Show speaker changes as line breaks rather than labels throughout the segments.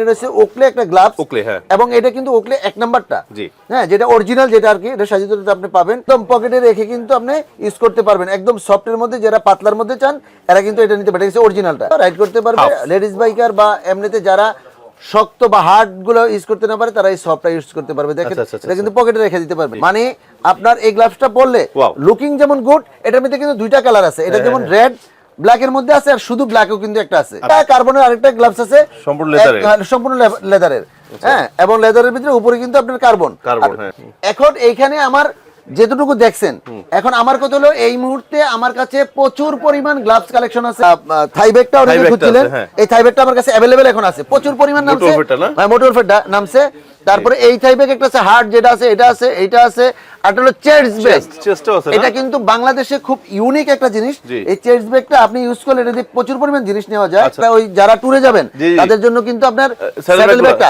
এটা ওকলে একটা গ্লাভস
ওকলে, হ্যাঁ।
এবং এটা কিন্তু ওকলে এক নাম্বারটা।
জি।
হ্যাঁ যেটা অরিজিনাল যেটা আর কি এটা সাজিত আপনি পাবেন। একদম পকেটে রেখে কিন্তু আপনি ইউজ করতে পারবেন। একদম সফটের মধ্যে যারা পাতলার মধ্যে চান এরা কিন্তু এটা নিতে পারে। এটা অরিজিনালটা রাইড করতে পারবে লেডিস বাইকার বা এমনিতে যারা শক্ত বা হার্ডগুলো ইউজ করতে না পারে তারা এই সফটটা ইউজ করতে পারবে। দেখেন
আচ্ছা, আচ্ছা, আচ্ছা,
এটা কিন্তু পকেটে রেখে দিতে পারবে মানে আপনার এই গ্লাভসটা পরলে
Wow।
লুকিং যেমন গুড এটার মধ্যে কিন্তু দুইটা কালার আছে। এটা যেমন রেড ব্ল্যাক এর মধ্যে আছে আর শুধু ব্ল্যাকও কিন্তু একটা আছে। কার্বনের আরেকটা গ্লাভস আছে।
সম্পূর্ণ।
এক- হ্যাঁ, সম্পূর্ণ লেদারের হ্যাঁ এবং লেদারের ভিতরে উপরে কিন্তু আপনার কার্বন
কার্বন হ্যাঁ।
এখন এইখানে আমার যেটুকু দেখছেন। এখন আমার কথা হলো এই মুহূর্তে আমার কাছে প্রচুর পরিমাণ গ্লাভস কালেকশন আছে। থাই ব্যাগটা অনেকে খুঁজছিলেন।
হ্যাঁ।
এই থাই ব্যাগটা আমার কাছে অ্যাভেলেবেল এখন আছে। প্রচুর পরিমাণ নামছে? হ্যাঁ মোটরফেট নামছে। তারপরে এই থাই ব্যাগ একটা আছে হার্ড যেটা আছে এটা আছে এটা আছে। আর হলো চেস্ট ব্যাগ এটা কিন্তু বাংলাদেশে খুব ইউনিক একটা জিনিস। এই চেস্ট ব্যাগটা আপনি ইউজ করলে এটা দিয়ে প্রচুর পরিমাণ জিনিস নেওয়া যায়।
আচ্ছা।
ওই যারা ট্যুরে যাবেন। তাদের জন্য কিন্তু আপনার স্যাডেল ব্যাগটা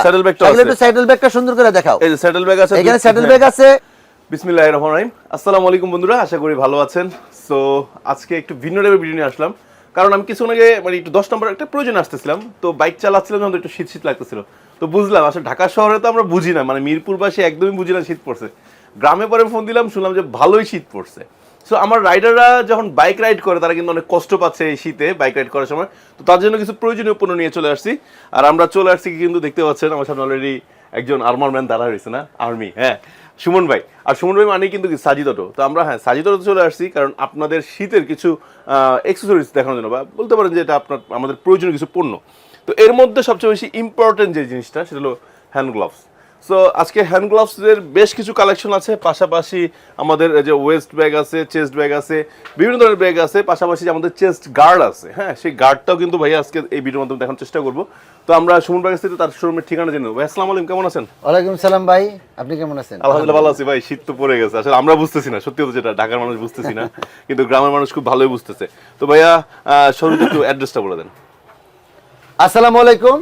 আছে।
একটু স্যাডেল ব্যাগটা সুন্দর করে দেখাও।
এই যে স্যাডেল ব্যাগ আছে
এখানে স্যাডেল। ব্যাগ আছে।
বিসমিল্লাহির রহমানির রহিম। আসসালামু আলাইকুম বন্ধুরা, আশা করি ভালো আছেন। সো আজকে একটু ভিন্ন টাইপের ভিডিও নিয়ে আসলাম। কারণ আমি কিছুক্ষণ আগে মানে একটু দশ নম্বর একটা প্রয়োজন আসতেছিলাম। তো বাইক চালাচ্ছিলাম যখন একটু শীত শীত লাগতেছিল। তো বুঝলাম, আসলে ঢাকা শহরে তো আমরা বুঝি না। মানে মিরপুরবাসী একদমই বুঝি না শীত পড়ছে। গ্রামে পরে ফোন দিলাম, শুনলাম যে ভালোই শীত পড়ছে। সো আমার রাইডাররা যখন বাইক রাইড করে, তারা কিন্তু অনেক কষ্ট পাচ্ছে এই শীতে বাইক রাইড করার সময়। তো তার জন্য কিছু প্রয়োজনীয় পণ্য নিয়ে চলে আসছি। আর আমরা চলে আসছি কিন্তু দেখতে পাচ্ছেন, আমার সামনে অলরেডি একজন আর্মার ম্যান দাঁড়া রয়েছে না? আর্মি হ্যাঁ। সুমন ভাই। আর সুমন ভাই মানে কিন্তু সাজিদ অটো। তো আমরা হ্যাঁ সাজিদ অটো চলে আসছি, কারণ আপনাদের শীতের কিছু এক্সেসরিজ দেখানোর জন্য, বা বলতে পারেন যে এটা আপনার, আমাদের প্রয়োজনীয় কিছু পণ্য। তো এর মধ্যে সবচেয়ে বেশি ইম্পর্টেন্ট যে জিনিসটা, সেটা হলো হ্যান্ড গ্লাভস সো আজকে হ্যান্ড গ্লাভসের বেশ কিছু কালেকশন আছে। পাশাপাশি আমাদের যে ওয়েস্ট ব্যাগ আছে চেস্ট ব্যাগ আছে বিভিন্ন ধরনের ব্যাগ আছে। পাশাপাশি যে আমাদের চেস্ট গার্ড আছে হ্যাঁ সেই গার্ডটাও কিন্তু ভাই আজকে এই ভিডিওর মাধ্যমে দেখানোর চেষ্টা করব। তো আমরা সুমন ভাইয়ের থেকে তার শোরুমের ঠিকানা জেনে ভাই আসসালামু আলাইকুম কেমন আছেন?
ওয়ালাইকুম সালাম ভাই আপনি কেমন আছেন?
আলহামদুলিল্লাহ ভালো আছি ভাই শীত তো পড়ে গেছে। আসলে আমরা বুঝতেছি না সত্যি কথা যেটা ঢাকার মানুষ বুঝতেছি না কিন্তু গ্রামের মানুষ খুব ভালোই বুঝতেছে। তো ভাইয়া শুরুতে একটু অ্যাড্রেসটা বলে দেন।
আসসালামু আলাইকুম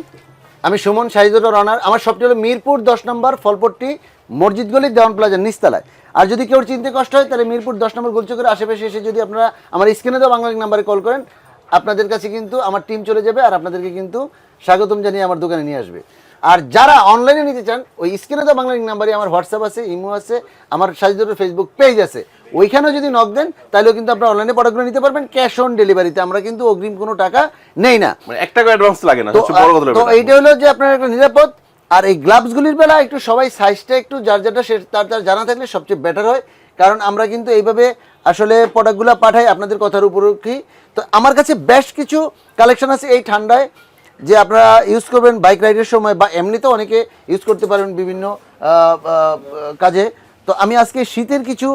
আমি সুমন শাহিদুর রানার, আমার সবটি হলো মিরপুর দশ নম্বর ফলপট্টি, মসজিদ গলি দেওয়ান প্লাজার নিচতলায়। আর যদি কেউ চিনতে কষ্ট হয়, তাহলে মিরপুর দশ নম্বর গোলচকের আশেপাশে এসে যদি আপনারা আমার স্ক্রিনে দেওয়া বাংলা নাম্বারে কল করেন, আপনাদের কাছে কিন্তু আমার টিম চলে যাবে আর আপনাদেরকে কিন্তু স্বাগতম জানিয়ে আমার দোকানে নিয়ে আসবে। আর যারা অনলাইনে নিতে চান, ওই স্ক্রিনে দেওয়া বাংলা নাম্বারে আমার হোয়াটসঅ্যাপ আছে, ইমো আছে, আমার শাহিদুরের ফেসবুক পেজ আছে ওইখানেও যদি নক দেন তাহলেও কিন্তু আপনারা অনলাইনে প্রোডাক্টগুলো নিতে পারবেন ক্যাশ অন ডেলিভারিতে আমরা কিন্তু অগ্রিম কোনো টাকা নেই না।
মানে এক টাকা অ্যাডভান্স লাগে না
তো। এইটা হলো যে আপনার একটা নিরাপদ। আর এই গ্লাভস গুলির বেলা একটু সবাই সাইজটা একটু যার যেটা সে তার তার জানা থাকলে সবচেয়ে বেটার হয়। কারণ আমরা কিন্তু এইভাবে আসলে প্রোডাক্টগুলো পাঠাই আপনাদের কথার উপর কি তো আমার কাছে বেশ কিছু কালেকশন আছে এই ঠান্ডায় যে আপনারা ইউজ করবেন বাইক রাইডের সময় বা এমনিতেও অনেকে ইউজ করতে পারেন বিভিন্ন কাজে। তো আমি আজকে শীতের কিছু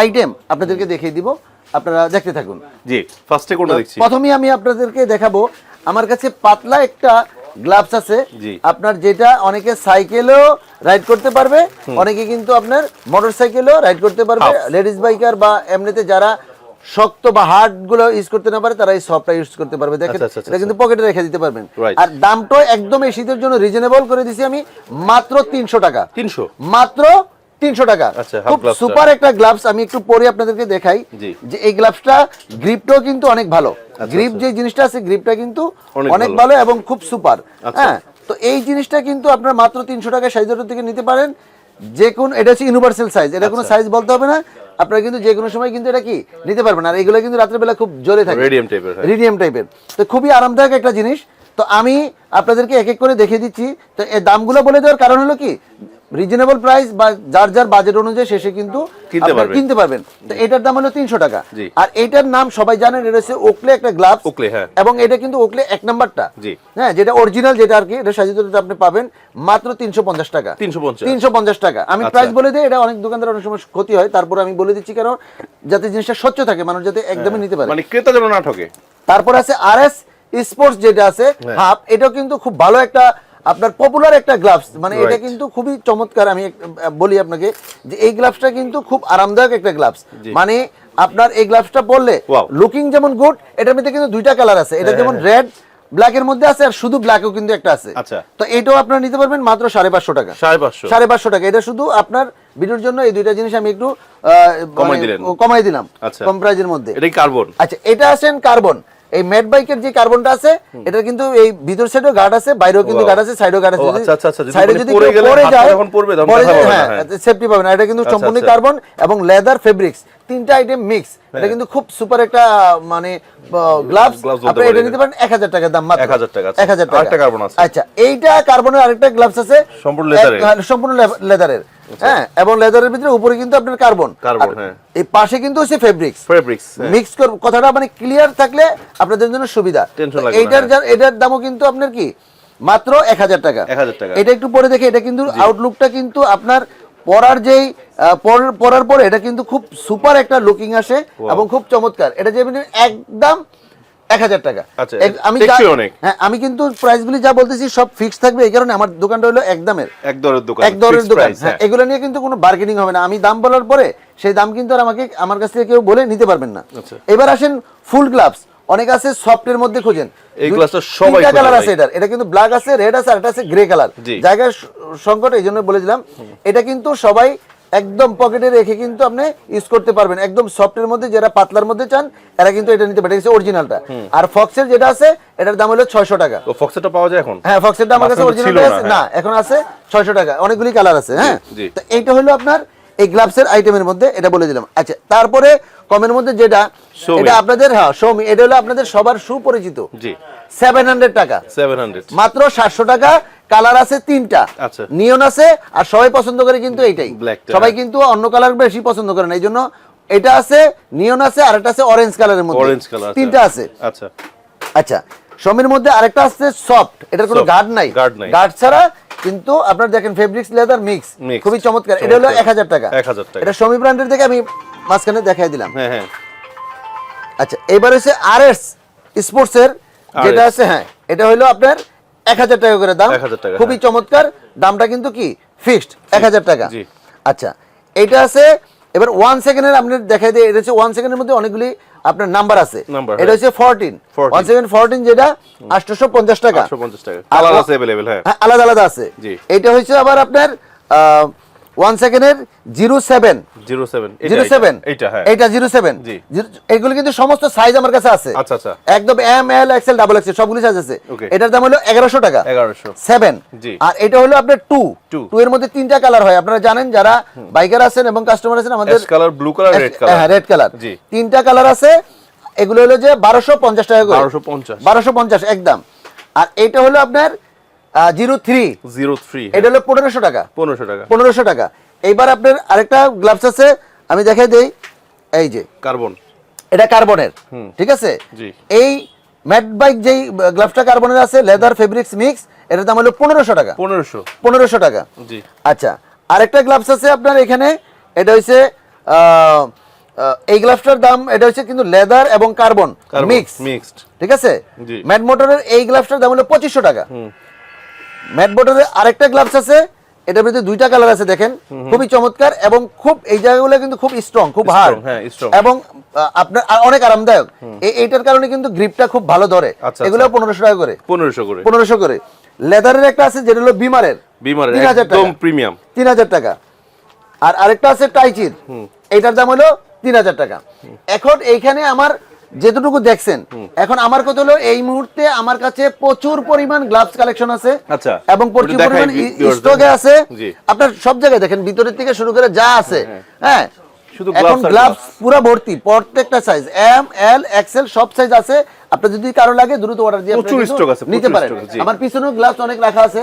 আইটেম আপনাদেরকে দেখিয়ে দিব। আপনারা দেখতে থাকুন।
জি ফার্স্টে কোনটা দেখছি?
প্রথমেই আমি আপনাদেরকে দেখাবো আমার কাছে পাতলা একটা গ্লাভস আছে। আপনার যেটা অনেকে সাইকেলও রাইড করতে পারবে অনেকে কিন্তু আপনার মোটর সাইকেলও রাইড করতে পারবে। লেডিস বাইকার বা এমনিতে যারা শক্ত বা হার্ডগুলো ইউজ করতে না পারে তারা এই সফটটা ইউজ করতে পারবে। দেখেন
আচ্ছা, আচ্ছা,
এটা কিন্তু পকেটে রেখে দিতে পারবেন। আর দামটাও একদম এই শীতের জন্য রিজনেবল করে দিছি আমি মাত্র তিনশো টাকা।
তিনশো?
মাত্র তিনশো টাকা।
আচ্ছা,
খুব সুপার একটা গ্লাভস আমি একটু পরে আপনাদেরকে দেখাই। যে এই গ্লাভসটা গ্রিপটাও কিন্তু অনেক ভালো। গ্রিপ যে জিনিসটা আছে গ্রিপটা কিন্তু
অনেক ভালো।
এবং খুব সুপার
আচ্ছা।
হ্যাঁ তো এই জিনিসটা কিন্তু আপনার মাত্র তিনশো টাকা সাইজের থেকে নিতে পারেন। যে কোন এটা হচ্ছে ইউনিভার্সাল সাইজ এটা কোনো সাইজ বলতে হবে না। আপনারা কিন্তু যে কোনো সময় কিন্তু এটা কি নিতে পারবেন। আর এগুলো কিন্তু রাত্রেবেলা খুব জ্বলে থাকে।
Type-এর, হ্যাঁ।
রিডিয়াম টাইপের তো খুবই আরামদায়ক একটা জিনিস। তো আমি আপনাদেরকে এক এক করে দেখিয়ে দিচ্ছি। তো এই দামগুলো বলে দেওয়ার কারণ হলো কি? রিজনেবল প্রাইস বা যার যার বাজেট অনুযায়ী শেষে কিন্তু
কিনতে পারবেন।
তো এটার দাম হলো তিনশো টাকা। আর এটার নাম সবাই জানেন এটা হচ্ছে ওকলে একটা গ্লাভস
Oakley, হ্যাঁ।
এবং এটা কিন্তু ওকলে এক নাম্বারটা। হ্যাঁ যেটা অরিজিনাল যেটা আর কি এটা সাজিত আপনি পাবেন মাত্র তিনশো পঞ্চাশ টাকা। তিনশো পঞ্চাশ। টাকা। আমি
আচ্ছা।
প্রাইস বলে দিই এটা অনেক দোকানদার অনেক সময় ক্ষতি হয় তারপর আমি বলে দিচ্ছি কারণ যাতে জিনিসটা স্বচ্ছ থাকে মানুষ যাতে একদমই নিতে পারে।
মানে ক্রেতা যেন না ঠকে।
তারপর আছে আর এস স্পোর্টস যেটা আছে
হ্যাঁ।
হাফ এটাও কিন্তু খুব ভালো একটা আপনার পপুলার একটা গ্লাভস মানে এটা কিন্তু খুবই চমৎকার আমি বলি আপনাকে যে এই গ্লাভসটা কিন্তু খুব আরামদায়ক একটা গ্লাভস মানে আপনার এই গ্লাভসটা পরলে লুকিং যেমন গুড এটার মধ্যে কিন্তু দুইটা কালার আছে। এটা যেমন রেড ব্ল্যাক এর মধ্যে আছে আর শুধু ব্ল্যাকও কিন্তু একটা আছে।
আচ্ছা।
তো এটাও আপনারা নিতে পারবেন মাত্র সাড়ে পাঁচশো টাকা।
সাড়ে পাঁচশো।
সাড়ে পাঁচশো টাকা। এটা শুধু আপনার ভিডিওর জন্য এই দুইটা জিনিস আমি একটু
কমাই
মানে
দিলেন।
দিলাম
আচ্ছা।
কম প্রাইজের মধ্যে।
এটাই কার্বন
আচ্ছা এটা আছেন কার্বন এই ম্যাট বাইকের যে কার্বনটা আছে এটা কিন্তু এই ভিতর সাইডেও গার্ড আছে বাইরেও কিন্তু গার্ড আছে সাইডেও গার্ড আছে
আচ্ছা, আচ্ছা, আচ্ছা,
সাইডে
মানে
যদি
পড়ে
যায় পড়ে যায়, হ্যাঁ
হ্যাঁ।
সেফটি পাবে না এটা কিন্তু
আচ্ছা,
সম্পূর্ণ
আচ্ছা।
কার্বন এবং লেদার ফেব্রিক্স তিনটা আইটেম মিক্স এটা কিন্তু খুব সুপার একটা মানে গ্লাভস আপনি এটা। নিতে পারেন এক হাজার টাকার দাম মাত্র
1000 টাকা, আচ্ছা।
এক হাজার টাকা
আরেকটা carbon আছে।
আচ্ছা এইটা কার্বনের আরেকটা গ্লাভস আছে
সম্পূর্ণ leather-এর।
হ্যাঁ, সম্পূর্ণ লেদারের হ্যাঁ এবং লেদারের ভিতরে উপরে কিন্তু আপনার কার্বন।
Carbon, হ্যাঁ।
এই পাশে কিন্তু হচ্ছে ফেব্রিক্স।
ফেব্রিক্স
মিক্স কর কথাটা মানে ক্লিয়ার থাকলে আপনাদের জন্য সুবিধা। এইটার
হ্যাঁ।
এটার দামও কিন্তু আপনার কি? মাত্র এক হাজার টাকা।
1000 টাকা।
এটা একটু পরে দেখে এটা কিন্তু আউটলুকটা কিন্তু আপনার পরার যেই পরার পরে এটা কিন্তু খুব সুপার একটা লুকিং আসে এবং খুব চমৎকার। এটা যে একদম এক হাজার টাকা।
আচ্ছা,
আমি
অনেক।
হ্যাঁ আমি কিন্তু প্রাইসগুলি যা বলতেছি সব ফিক্স থাকবে। এই কারণে আমার দোকানটা হলো একদমের
এক দরের দোকান
এক দরের দোকান। হ্যাঁ
হ্যাঁ।
এগুলো নিয়ে কিন্তু কোনো বার্গেনিং হবে না। আমি দাম বলার পরে সেই দাম কিন্তু আর আমাকে আমার কাছ থেকে কেউ বলে নিতে পারবেন না।
আচ্ছা।
এবার আসেন ফুল গ্লাভস অনেক আছে সফটের মধ্যে খোঁজেন।
এই সবাই
তিনটা কালার আছে এটার। এটা কিন্তু ব্ল্যাক আছে রেড আছে আর এটা আছে গ্রে কালার। জায়গার সংকট এই জন্য বলেছিলাম। এটা কিন্তু সবাই একদম পকেটে রেখে কিন্তু আপনি ইউজ করতে পারবেন। একদম সফটের মধ্যে যারা পাতলার মধ্যে চান এরা কিন্তু এটা নিতে পারে। এটা অরিজিনালটা আর ফক্সের যেটা আছে এটার দাম হলো ছয়শো টাকা।
তো ফক্সেটা পাওয়া যায় এখন?
হ্যাঁ ফক্সেরটা আমার কাছে অরিজিনাল আছে।
হ্যাঁ।
না এখন আছে 600 টাকা। অনেকগুলি কালার আছে হ্যাঁ? তো এইটা হলো আপনার এই গ্লাভসের আইটেমের মধ্যে এটা বলে দিলাম। আচ্ছা তারপরে কমের মধ্যে যেটা এটা আপনাদের হ্যাঁ সৌমি এটা হলো আপনাদের সবার সুপরিচিত।
জি।
700 টাকা।
700
মাত্র 700 টাকা। কালার আছে তিনটা।
আচ্ছা।
নিয়ন আছে আর সবাই পছন্দ করে কিন্তু এইটাই। সবাই। কিন্তু অন্য কালার বেশি পছন্দ করে না এই জন্য এটা আছে নিয়ন আছে আর একটা আছে অরেঞ্জ কালারের মধ্যে। তিনটা আছে।
আচ্ছা।
আচ্ছা সমের মধ্যে আরেকটা আছে সফট এটার কোনো গার্ড নাই। গার্ড ছাড়া কিন্তু আপনার দেখেন ফেব্রিক্স লেদার মিক্স খুবই চমৎকার। এটা হলো। এক হাজার টাকা।
1000 টাকা।
এটা সমী ব্র্যান্ডের থেকে আমি মাঝখানে দেখাই দিলাম।
হ্যাঁ হ্যাঁ।
আচ্ছা এবার হচ্ছে আর এস স্পোর্টস এর যেটা আছে হ্যাঁ। এটা হলো আপনার এক হাজার টাকা করে দাম। খুবই চমৎকার। দামটা কিন্তু কি? ফিক্সড এক হাজার টাকা। আচ্ছা এটা আছে এবার ওয়ান সেকেন্ডের আপনি দেখাই দিয়ে এটা হচ্ছে ওয়ান সেকেন্ডের মধ্যে অনেকগুলি আপনার নাম্বার আছে। এটা হচ্ছে ফোরটিন ওয়ান সেকেন্ড ফোরটিন যেটা আটশোশো পঞ্চাশ টাকা।
হ্যাঁ,
আলাদা আলাদা আছে। এটা হচ্ছে আবার আপনার ওয়ান সেকেন্ডের জিরো সেভেন
07 এটা,
জিরো সেভেন
হ্যাঁ।
জিরো সেভেন এগুলো কিন্তু সমস্ত সাইজ আমার কাছে আছে।
আচ্ছা, আচ্ছা।
একদম M L XL double XL সবগুলি সাইজ আছে। এটার দাম হলো এগারোশো টাকা।
1100
সেভেন আর এটা হলো আপনার টু টু এর মধ্যে তিনটা কালার হয়। আপনারা জানেন যারা বাইকার আছেন এবং কাস্টমার আছেন আমাদের
colour blue colour red colour
হ্যাঁ রেড কালার তিনটা কালার আছে। এগুলো হলো যে বারোশো পঞ্চাশ টাকা করে।
1250
বারোশো পঞ্চাশ একদম। আর এটা হলো আপনার জিরো থ্রি।
03
এটা হলো পনেরোশো টাকা।
1500 টাকা।
পনেরোশো টাকা। এইবার আপনার আরেকটা গ্লাভস আছে আমি দেখাই দেই। এই যে
কার্বন।
এটা কার্বনের ঠিক আছে? এই ম্যাট বাইক যেই গ্লাভসটা কার্বনের আছে লেদার ফেব্রিক্স মিক্স এটার দাম হলো পনেরোশো টাকা।
1500
পনেরোশো টাকা।
জি।
আচ্ছা আরেকটা গ্লাভস আছে আপনার এখানে এটা হচ্ছে এই গ্লাভসটার দাম এটা হচ্ছে কিন্তু লেদার এবং কার্বন
কার্বন
মিক্স
মিক্সড।
ঠিক আছে? ম্যাট মোটরের এই গ্লাভসটার দাম হলো পঁচিশশো টাকা। ম্যাট মোটরের আরেকটা গ্লাভস আছে। এটার ভিতরে দুইটা কালার আছে দেখেন। খুবই চমৎকার এবং খুব এই জায়গাগুলো কিন্তু খুব স্ট্রং খুব হার্ড
হ্যাঁ,
এবং আপনার অনেক আরামদায়ক। এই- এইটার কারণে কিন্তু গ্রিপটা খুব ভালো ধরে।
আচ্ছা,
এগুলো
আচ্ছা।
পনেরোশো টাকা করে।
1500 করে।
পনেরোশো করে। লেদারের একটা আছে যেটা হলো বিমারের
বিমারের
তিন হাজার
একদম
টাকা।
প্রিমিয়াম
তিন হাজার টাকা। আর আরেকটা আছে টাইচির এইটার দাম হলো তিন হাজার টাকা। এখন এইখানে আমার যেতটুকু দেখছেন এখন আমার কথা হলো এই মুহূর্তে আমার কাছে প্রচুর পরিমাণ গ্লাভস কালেকশন আছে
আচ্ছা।
এবং প্রচুর পরিমাণ স্টকে আছে। আপনার সব জায়গায় দেখেন ভিতরের থেকে শুরু করে যা আছে। হ্যাঁ।
শুধু
এখন গ্লাভস পুরো ভর্তি প্রত্যেকটা সাইজ এম এল এক্সেল সব সাইজ আছে। আপনার যদি কারও লাগে দ্রুত অর্ডার দিয়ে নিতে পারেন। আমার পিছনেও গ্লাভস অনেক রাখা আছে।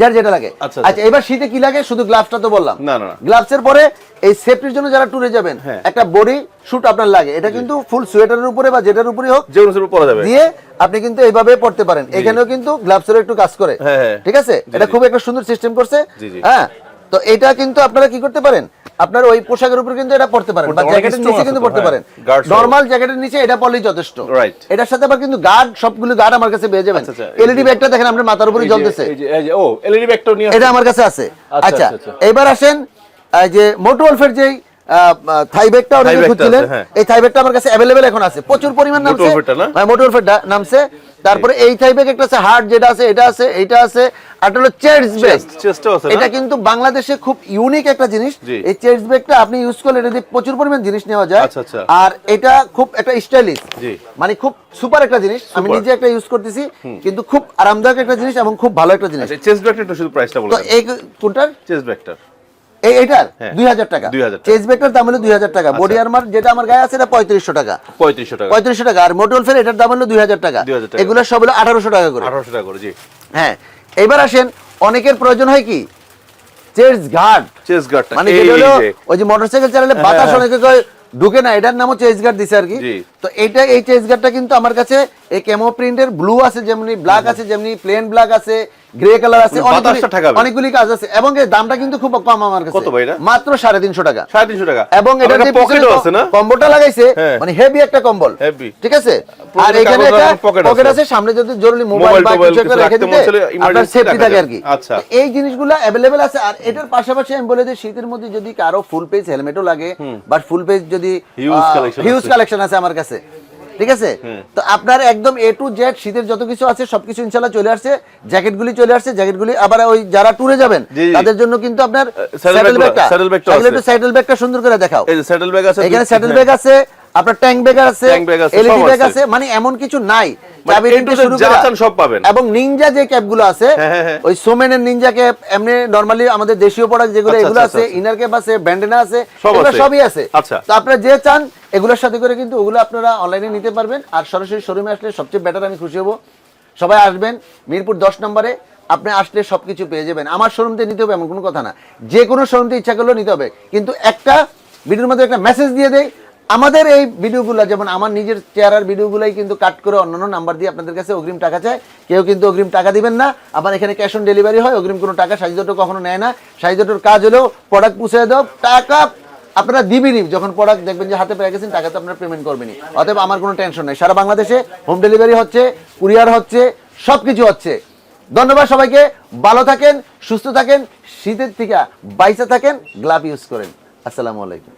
যার যেটা লাগে।
আচ্ছা,
আচ্ছা। এবার শীতে কি লাগে? শুধু গ্লাভসটা তো বললাম।
না, না।
গ্লাভসের পরে এই সেফটির জন্য যারা ট্যুরে যাবেন
হ্যাঁ।
একটা বডি শুট আপনার লাগে। এটা কিন্তু ফুল সোয়েটারের উপরে বা যেটার উপরে হোক
যে অনুসারে পরা যাবে।
দিয়ে আপনি কিন্তু এইভাবে পড়তে পারেন। এখানেও কিন্তু গ্লাভসের একটু কাজ করে।
হ্যাঁ, হ্যাঁ।
ঠিক আছে? এটা খুব একটা সুন্দর সিস্টেম করছে। হ্যাঁ তো এটা কিন্তু আপনারা কি করতে পারেন? আপনার ওই পোশাকের উপর কিন্তু এটা পড়তে পারেন বা জ্যাকেটের নিচে কিন্তু পড়তে
হ্যাঁ।
পারেন। নরমাল জ্যাকেটের নিচে এটা পড়লেই যথেষ্ট।
রাইট
এটার সাথে আবার কিন্তু গার্ড সবগুলো গার্ড আমার কাছে পেয়ে যাবেন।
আচ্ছা, আচ্ছা,
এলইডি ব্যাগটা দেখেন আপনার মাথার উপরে জ্বলতেছে।
এই যে- ও এলইডি ব্যাগটাও নিয়ে
এটা আমার কাছে আছে।
আচ্ছা,
আচ্ছা। এবার আসেন এই যে ওলফের যেই থাই ব্যাগটা অনেকে খুঁজছিলেন।
হ্যাঁ।
এই থাই ব্যাগটা আমার কাছে অ্যাভেলেবেল এখন আছে। প্রচুর পরিমাণ নামছে।
Motorfit টা না?
হ্যাঁ নামছে। তারপরে এই থাই ব্যাগ একটা আছে হার্ড যেটা আছে এটা আছে এটা আছে আর হলো চেস্ট ব্যাগ? এটা কিন্তু বাংলাদেশে খুব ইউনিক একটা জিনিস। এই চেস্ট ব্যাগটা আপনি ইউজ করলে এটা দিয়ে প্রচুর পরিমাণ জিনিস নেওয়া যায়।
আচ্ছা, আচ্ছা।
আর এটা খুব একটা স্টাইলিশ মানে খুব সুপার একটা জিনিস। আমি নিজে একটা ইউজ করতেছি কিন্তু খুব আরামদায়ক একটা জিনিস এবং খুব ভালো একটা জিনিস।
আচ্ছা চেস্ট ব্যাগটা একটু শুধু প্রাইসটা বলে
তো এই কোনটার?
চেস্ট ব্যাগটা
এই এটার। দুই হাজার টাকা। চেস ব্যাগটার দাম হলো দুই হাজার টাকা। বডি আর্মার যেটা আমার গায়ে আছে এটা পঁয়ত্রিশশো টাকা।
পঁয়ত্রিশশো টাকা।
পঁয়ত্রিশশো টাকা। আর মোটল ফের এটার দাম হলো দুই হাজার টাকা। এগুলো সব হলো আঠারোশো টাকা করে।
আঠারোশো টাকা করে জি।
হ্যাঁ। এবার আসেন অনেকের প্রয়োজন হয় কি? চেস গার্ড
গার্ডটা
মানে ওই যে মোটরসাইকেল চালালে
হ্যাঁ,
বাতাস
হ্যাঁ।
অনেকে ঢুকে না এটার নামও চেস গার্ড দিছে আর কি। তো এইটা এই চেস গার্ডটা কিন্তু আমার কাছে এই কেমো প্রিন্টের ব্লু আছে যেমনি ব্ল্যাক আছে যেমনি প্লেন ব্ল্যাক আছে গ্রে কালার আছে অনেকগুলি- কাজ আছে। এবং এর দামটা কিন্তু খুব কম আমার কাছে।
কত ভাই এটা?
মাত্র সাড়ে তিনশো টাকা।
সাড়ে তিনশো টাকা।
এবং এটা যে
পকেটও আছে না?
কম্বোটা লাগাইছে
হ্যাঁ।
মানে হেভি একটা কম্বল।
Heavy।
ঠিক আছে? আর এখানে একটা পকেট
আছে।
সামনে যদি জরুরি মোবাইল বা কিছু একটা রেখে দিতে আপনার সেফটি থাকে আর কি।
আচ্ছা।
এই জিনিসগুলো অ্যাভেলেবেল আছে আর এটার পাশাপাশি আমি বলে দিই শীতের মধ্যে যদি কারও ফুল পেজ হেলমেটও লাগে বা ফুল পেজ যদি
Huge collection
হিউজ কালেকশন আছে আমার কাছে ঠিক আছে তো আপনার একদম এ টু জেড শীতের যত কিছু আছে সবকিছু ইনশাল্লাহ চলে আসছে জ্যাকেটগুলি চলে আসছে জ্যাকেটগুলি আবার ওই যারা ট্যুরে যাবেন। তাদের জন্য কিন্তু আপনার স্যাডেল ব্যাগটা
আছে।
স্যাডেল ব্যাগটা সুন্দর করে দেখাও
এই যে স্যাডেল ব্যাগ আছে
এখানে স্যাডেল। ব্যাগ আছে আপনার ট্যাঙ্ক ব্যাগ আছে
আছে,
এলইডি ব্যাগ
আছে।
আছে মানে এমন কিছু নাই
মানে।
এবং নিনজা যে ক্যাপগুলো আছে
হ্যাঁ, হ্যাঁ, হ্যাঁ।
ওই সোমেনের নিনজা ক্যাপ এমনি নরমালি আমাদের দেশীয় প্রোডাক্ট যেগুলো
আচ্ছা,
এগুলো
আচ্ছা,
আছে
আচ্ছা।
ইনার ক্যাপ আছে ব্যান্ডেনা আছে
আছে।
সবই আছে
আচ্ছা।
তো আপনারা যে চান এগুলোর সাথে করে কিন্তু ওগুলো আপনারা অনলাইনে নিতে পারবেন। আর সরাসরি শোরুমে আসলে সবচেয়ে বেটার আমি খুশি হব। সবাই আসবেন, মিরপুর দশ নম্বরে। আপনি আসলে সব কিছু পেয়ে যাবেন। আমার শোরুমতে নিতে হবে এমন কোনো কথা না। যে কোনো শোরুমতে ইচ্ছা করলেও নিতে হবে। কিন্তু একটা ভিডিওর মধ্যে একটা মেসেজ দিয়ে দেয় আমাদের এই ভিডিওগুলো, যেমন আমার নিজের চেহারার ভিডিওগুলোই কিন্তু কাট করে অন্যান্য নাম্বার দিয়ে আপনাদের কাছে অগ্রিম টাকা চায়। কেউ কিন্তু অগ্রিম টাকা দিবেন না। আবার এখানে ক্যাশ অন ডেলিভারি হয়, অগ্রিম কোনো টাকা সাজিদটো কখনো নেয় না। সাজিদটোর কাজ হলেও প্রোডাক্ট পুষে দাও। টাকা আপনারা দিবেনই, যখন প্রোডাক্ট দেখবেন যে হাতে পেয়ে গেছেন টাকা তো আপনারা পেমেন্ট করবেনই। অতএব আমার কোনো টেনশন নেই। সারা বাংলাদেশে হোম ডেলিভারি হচ্ছে কুরিয়ার হচ্ছে সব কিছু হচ্ছে। ধন্যবাদ সবাইকে, ভালো থাকেন, সুস্থ থাকেন, শীতের থেকে বাইসে থাকেন গ্লাভ ইউজ করেন। আসসালামু আলাইকুম।